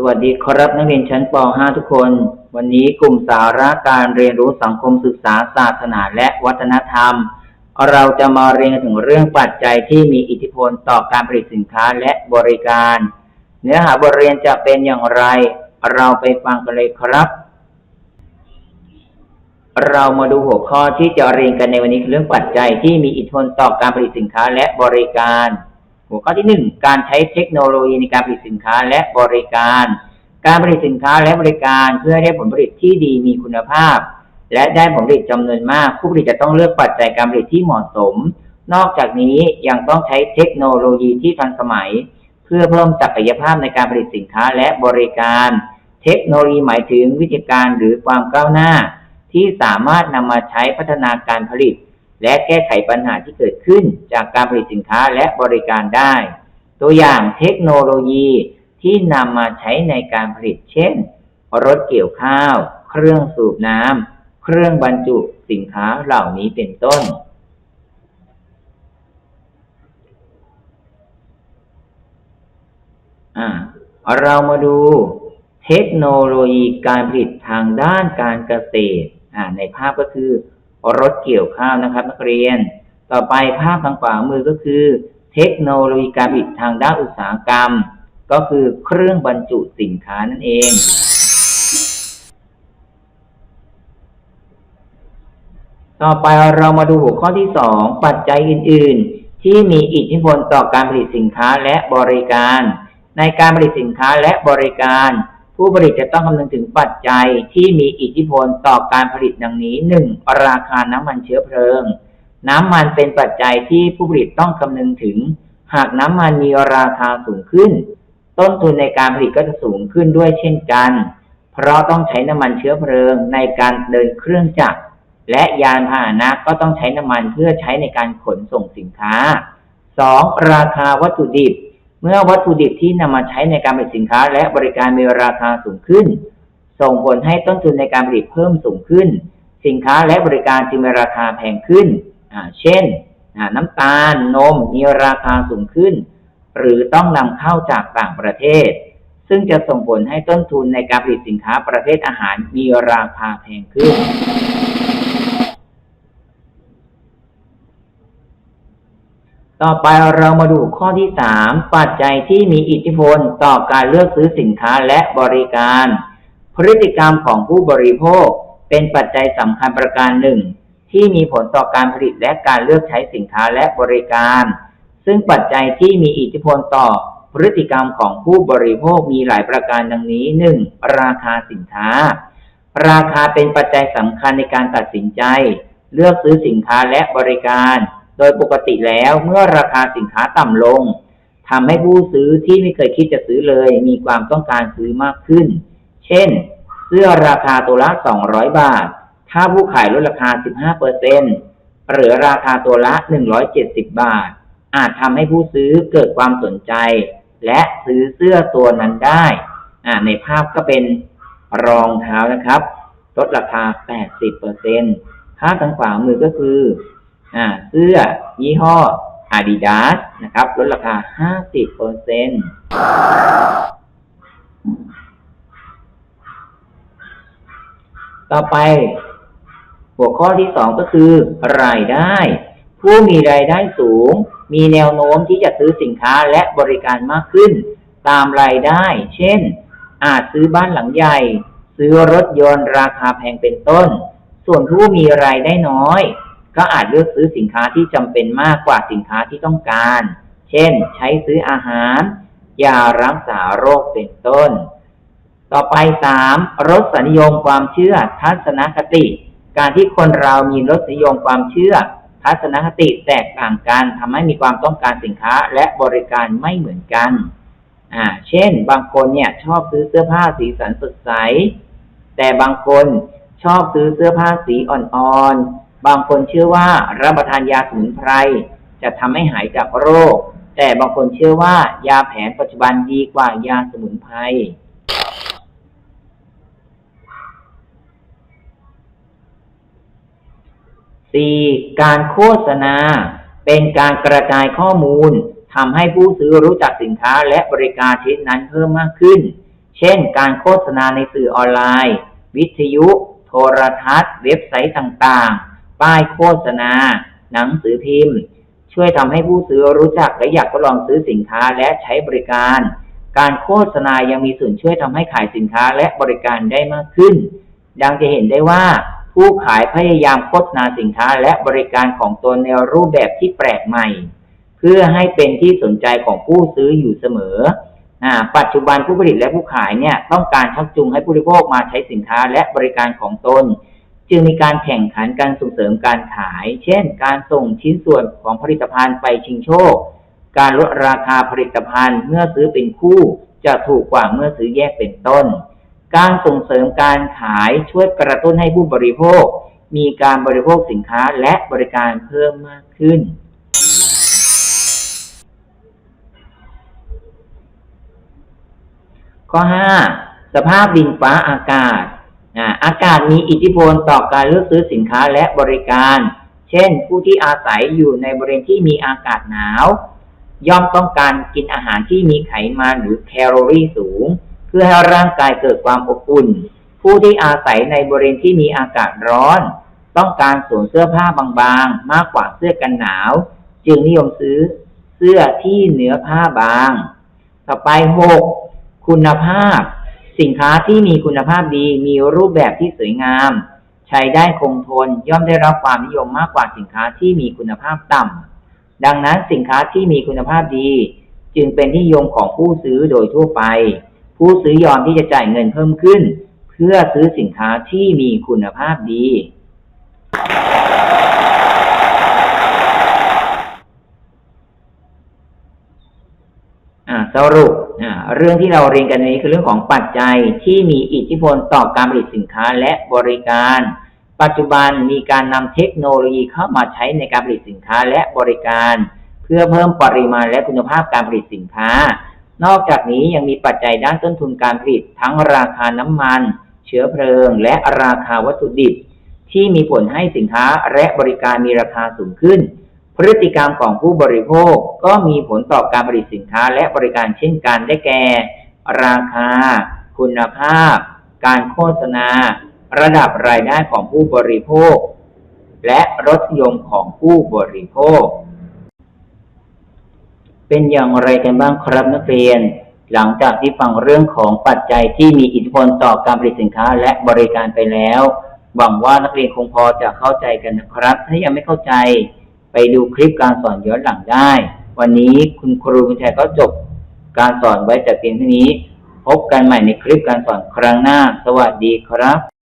สวัสดีครับนักเรียนชั้นป .5 ทุกคน วันนี้กลุ่มสาระการเรียนรู้สังคมศึกษาศาสนาและวัฒนธรรม เราจะมาเรียนถึงเรื่องปัจจัยที่มีอิทธิพลต่อการผลิตสินค้าและบริการ เนื้อหาบทเรียนจะเป็นอย่างไร เราไปฟังกันเลยครับ เรามาดูหัวข้อที่จะเรียนกันในวันนี้คือเรื่องปัจจัยที่มีอิทธิพลต่อการผลิตสินค้าและบริการ หัวข้อที่หนึ่งการใช้เทคโนโลยีในการผลิตสินค้าและบริการ การผลิตสินค้าและบริการเพื่อให้ได้ผลผลิตที่ดีมีคุณภาพ และได้ผลผลิตจำนวนมาก ผู้ผลิตจะต้องเลือกปัจจัยการผลิตที่เหมาะสม นอกจากนี้ยังต้องใช้เทคโนโลยีที่ทันสมัย เพื่อเพิ่มศักยภาพในการผลิตสินค้าและบริการ เทคโนโลยีหมายถึงวิธีการหรือความก้าวหน้า ที่สามารถนำมาใช้พัฒนาการผลิต และแก้ไขปัญหาที่เกิดขึ้นจากการผลิตสินค้าและบริการได้ ตัวอย่างเทคโนโลยีที่นำมาใช้ในการผลิตเช่น รถเกี่ยวข้าว เครื่องสูบน้ำ เครื่องบรรจุสินค้าเหล่านี้เป็นต้นอ่าเรามาดูเทคโนโลยีการผลิตทางด้านการเกษตรอ่าในภาพก็คือ รถเกี่ยวข้าวนะครับ นักเรียน ต่อไปภาพทางขวามือก็คือ เทคโนโลยีการผลิตทางด้านอุตสาหกรรม ก็คือเครื่องบรรจุสินค้านั่นเองต่อไปเรามาดูหัวข้อที่สองปัจจัยอื่น ๆ ที่มีอิทธิพลต่อการผลิตสินค้าและบริการ ในการผลิตสินค้าและบริการ ผู้ผลิตจะต้องคำนึงถึงปัจจัยที่มีอิทธิพลต่อการผลิตดังนี้หนึ่งราคาน้ำมันเชื้อเพลิง น้ำมันเป็นปัจจัยที่ผู้ผลิตต้องคำนึงถึง หากน้ำมันมีราคาสูงขึ้น ต้นทุนในการผลิตก็จะสูงขึ้นด้วยเช่นกัน เพราะต้องใช้น้ำมันเชื้อเพลิงในการเดินเครื่องจักร และยานพาหนะก็ต้องใช้น้ำมันเพื่อใช้ในการขนส่งสินค้า 2. ราคาวัตถุดิบ เมื่อวัตถุดิบที่นำมาใช้ในการผลิตสินค้าและบริการมีราคาสูงขึ้น ส่งผลให้ต้นทุนในการผลิตเพิ่มสูงขึ้น สินค้าและบริการจึงมีราคาแพงขึ้น เช่น น้ำตาล นม มีราคาสูงขึ้น หรือต้องนำเข้าจากต่างประเทศ ซึ่งจะส่งผลให้ต้นทุนในการผลิตสินค้าประเภทอาหารมีราคาแพงขึ้น ต่อไปเรามาดูข้อที่สามปัจจัยที่มีอิทธิพลต่อการเลือกซื้อสินค้าและบริการ พฤติกรรมของผู้บริโภคเป็นปัจจัยสำคัญประการหนึ่งที่มีผลต่อการผลิตและการเลือกใช้สินค้าและบริการ ซึ่งปัจจัยที่มีอิทธิพลต่อพฤติกรรมของผู้บริโภคมีหลายประการดังนี้หนึ่งราคาสินค้า ราคาเป็นปัจจัยสำคัญในการตัดสินใจ เลือกซื้อสินค้าและบริการ โดยปกติแล้วเมื่อราคาสินค้าต่ำลงทำให้ผู้ซื้อที่ไม่เคยคิดจะซื้อเลย มีความต้องการซื้อมากขึ้น เช่น เสื้อราคาตัวละ 200 บาท ถ้าผู้ขายลดราคา 15เปอร์เซ็นหรือราคาตัวละ 170 บาท อาจทำให้ผู้ซื้อเกิดความสนใจ และซื้อเสื้อตัวนั้นได้ในภาพก็เป็นรองเท้านะครับ ลดราคา 80เปอร์เซ็นภาพทางขวามือก็คือ อ่าเสื้อยี่ห้อ Adidas นะครับ ลดราคา 50เปอร์เซ็นต่อไป หัวข้อที่สองก็คือ รายได้ ผู้มีรายได้สูง มีแนวโน้มที่จะซื้อสินค้าและบริการมากขึ้น ตามรายได้ เช่น อาจซื้อบ้านหลังใหญ่ ซื้อรถยนต์ราคาแพงเป็นต้น ส่วนผู้มีรายได้น้อย ก็อาจเลือกซื้อสินค้าที่จำเป็นมากกว่าสินค้าที่ต้องการ เช่น ใช้ซื้ออาหาร ยารักษาโรคเป็นต้น ต่อไปสามรสนิยมความเชื่อทัศนคติ การที่คนเรามีรสนิยมความเชื่อ ทัศนคติแตกต่างกันทำให้มีความต้องการสินค้าและบริการไม่เหมือนกัน อ่า เช่น บางคนเนี่ยชอบซื้อเสื้อผ้าสีสันสดใส แต่บางคนชอบซื้อเสื้อผ้าสีอ่อนๆ บางคนเชื่อว่ารับประทานยาสมุนไพรจะทำให้หายจากโรค แต่บางคนเชื่อว่ายาแผนปัจจุบันดีกว่ายาสมุนไพรสี่การโฆษณา เป็นการกระจายข้อมูลทำให้ผู้ซื้อรู้จักสินค้าและบริการชนิดนั้นเพิ่มมากขึ้น เช่น การโฆษณาในสื่อออนไลน์ วิทยุ โทรทัศน์ เว็บไซต์ต่างๆ ป้ายโฆษณา หนังสือพิมพ์ ช่วยทำให้ผู้ซื้อรู้จักและอยากทดลองซื้อสินค้าและใช้บริการ การโฆษณายังมีส่วนช่วยทำให้ขายสินค้าและบริการได้มากขึ้น ดังจะเห็นได้ว่า ผู้ขายพยายามโฆษณาสินค้าและบริการของตนในรูปแบบที่แปลกใหม่ เพื่อให้เป็นที่สนใจของผู้ซื้ออยู่เสมอปัจจุบันผู้ผลิตและผู้ขายเนี่ยต้องการชักจูงให้ผู้บริโภคมาใช้สินค้าและบริการของตน จึงมีการแข่งขันการส่งเสริมการขาย เช่น การส่งชิ้นส่วนของผลิตภัณฑ์ไปชิงโชค การลดราคาผลิตภัณฑ์เมื่อซื้อเป็นคู่ จะถูกกว่าเมื่อซื้อแยกเป็นต้น การส่งเสริมการขายช่วยกระตุ้นให้ผู้บริโภค มีการบริโภคสินค้าและบริการเพิ่มมากขึ้นข้อ 5 สภาพดินฟ้าอากาศ อากาศมีอิทธิพลต่อการเลือกซื้อสินค้าและบริการ เช่น ผู้ที่อาศัยอยู่ในบริเวณที่มีอากาศหนาว ย่อมต้องการกินอาหารที่มีไขมันหรือแคลอรี่สูง เพื่อให้ร่างกายเกิดความอบอุ่น ผู้ที่อาศัยในบริเวณที่มีอากาศร้อน ต้องการสวมเสื้อผ้าบางๆ มากกว่าเสื้อกันหนาว จึงนิยมซื้อเสื้อที่เนื้อผ้าบาง ต่อไป 6. คุณภาพ สินค้าที่มีคุณภาพดีมีรูปแบบที่สวยงาม ใช้ได้คงทนย่อมได้รับความนิยมมากกว่าสินค้าที่มีคุณภาพต่ำดังนั้นสินค้าที่มีคุณภาพดี จึงเป็นที่นิยมของผู้ซื้อโดยทั่วไป ผู้ซื้อยอมที่จะจ่ายเงินเพิ่มขึ้น เพื่อซื้อสินค้าที่มีคุณภาพดี อ่า สรุปเรื่องที่เราเรียนกันนนี้คือเรื่องของปัจจัยที่มีอิทธิพลต่อการผลิตสินค้าและบริการ ปัจจุบันมีการนำเทคโนโลยีเข้ามาใช้ในการผลิตสินค้าและบริการ เพื่อเพิ่มปริมาณและคุณภาพการผลิตสินค้า นอกจากนี้ยังมีปัจจัยด้านต้นทุนการผลิตทั้งราคาน้ำมัน เชื้อเพลิง และราคาวัตถุดิบ ที่มีผลให้สินค้าและบริการมีราคาสูงขึ้น พฤติกรรมของผู้บริโภคก็มีผลต่อการผลิตสินค้าและบริการเช่นกันได้แก่ ราคา คุณภาพ การโฆษณา ระดับรายได้ของผู้บริโภค และรสนิยมของผู้บริโภค เป็นอย่างไรกันบ้างครับนักเรียน หลังจากที่ฟังเรื่องของปัจจัยที่มีอิทธิพลต่อการผลิตสินค้าและบริการไปแล้วหวังว่านักเรียนคงพอจะเข้าใจกันนะครับ ถ้ายังไม่เข้าใจ ไปดูคลิปการสอนย้อนหลังได้ วันนี้คุณครูมิชัยก็จบการสอนไว้แต่เพียงเท่านี้ พบกันใหม่ในคลิปการสอนครั้งหน้า สวัสดีครับ